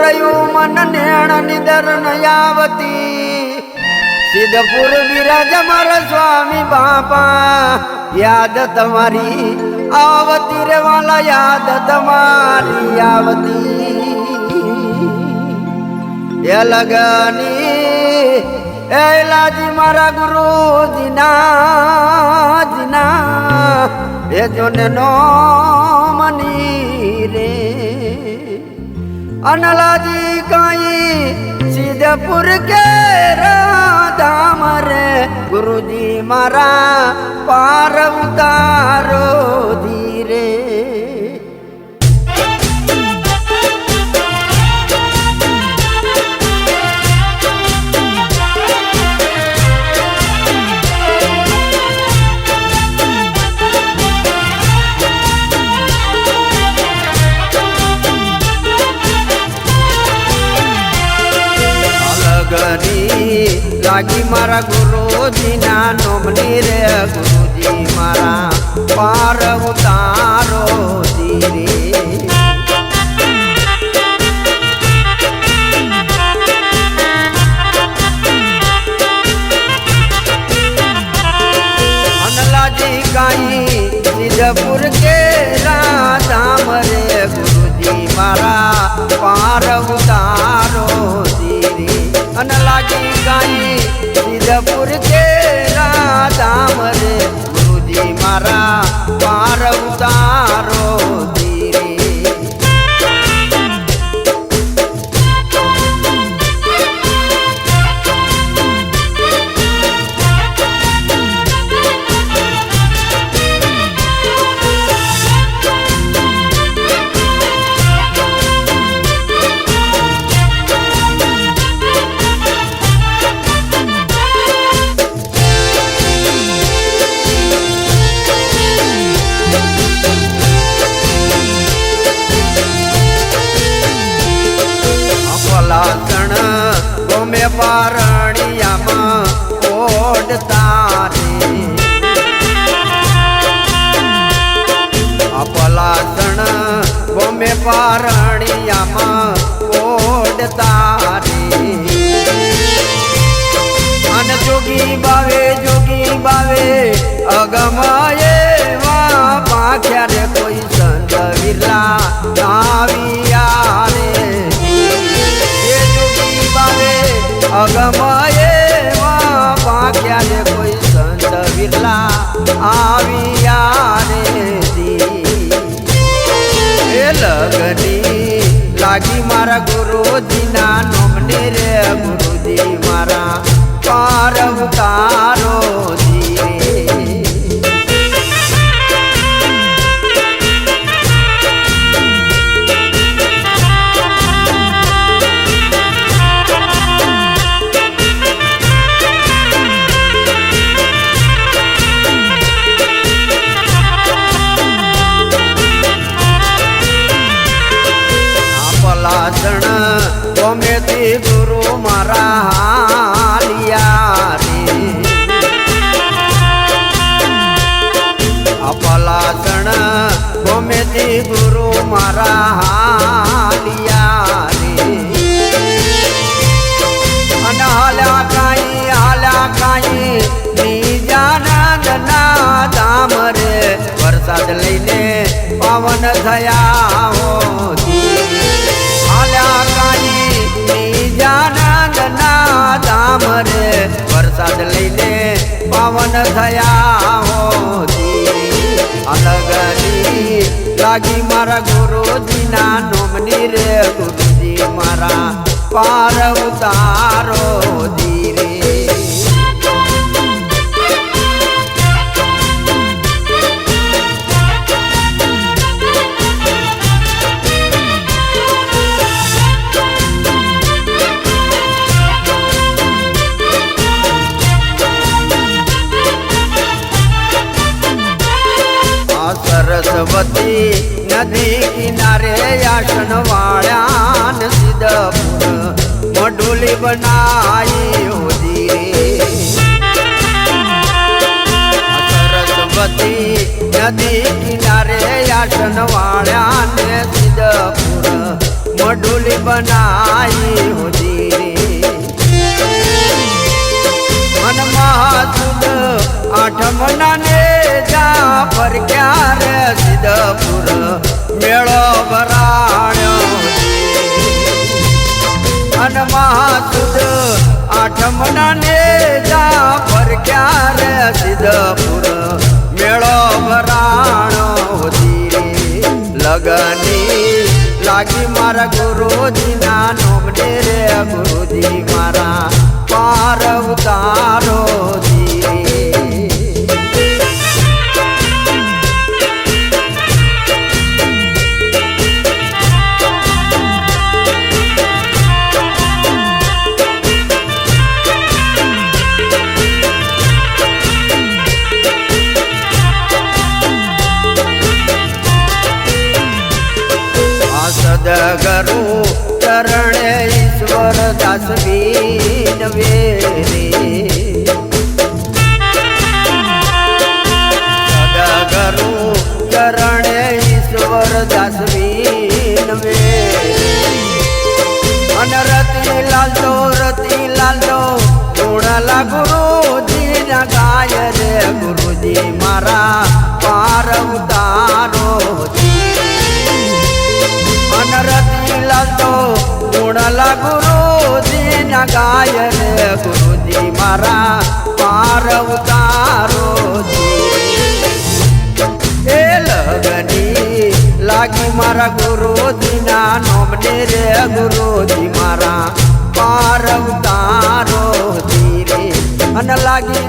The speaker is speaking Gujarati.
રહ્યું મન નેણ નિદર નયાવતી સિદ્ધપુર બિરાજ મારા સ્વામી બાપા, યાદ તમારી, આવતી રે વાલા યાદ તમારી આવતી. એ લગની, એ લાજી મારા ગુરુ દિના દિના એ જોને નો મની રે. અનલાજી કાઈ સિદ્ધપુર કે રાધામ રે ગુરુજી મારા પાર ઉતારો લાગી મારા ગુરુજીના નોમની રે ગુરુજી મારા પાર ઉતારો ધીરે અનલાજી કાઈ સિદ્ધપુર કે રાધામ રે ગુરુજી મારા પાર ઉતારો ધીરે અનલાજી કાઈ સિદ્ધપુર પારણિયામાં લાગી મારા હાલિયા રે અને હાલ્યા કાઈ હાલા કાઈ નિજાનંદ ના ધામ રે. વરસાદ લઈને પવન થયા હો હાલા કાઈ નિજાનંદ ના ધામ રે. વરસાદ લઈને પવન થયા લાગી મારા ગુરુજીના નોમની રે ગુરુજી મારા પાર ઉતારો નદી કિનારે આસન વાળ્યાન સિદ્ધપુર મડુલી બનાવી હોદી સરસ્વતી નદી કિનારે આસન વાળ્યાને સિદ્ધપુર મડુલી બનાવી હોદી મન મહાસુદ આઠમ નાને જા પર ક્યારે સિદ્ધપુર. ક્યારે સિદ્ધપુર મેળો ભરાણો હોતી લગની લાગી મારા ગુરુજીના નોમને રે ગુરુજી મારા પાર ઉતારો ઈશ્વર દાસ બીન વેરે સદગરુ ચરણે ઈશ્વર દાસ નવે અનરતી લાલ રતી લાલ તો ગુણલા ગુરુજી ના ગાય રે ગુરુજી મારા પાર ઉતારો. અનરતી લાલ તો ગુણલા ગુરુજી ના ગાય ગુરુજી મારા પાર ઉતારો એ લગની લાગી મારા ગુરુજીના નોમને રે ગુરુજી મારા પાર ઉતારો ધીરે અને લાગી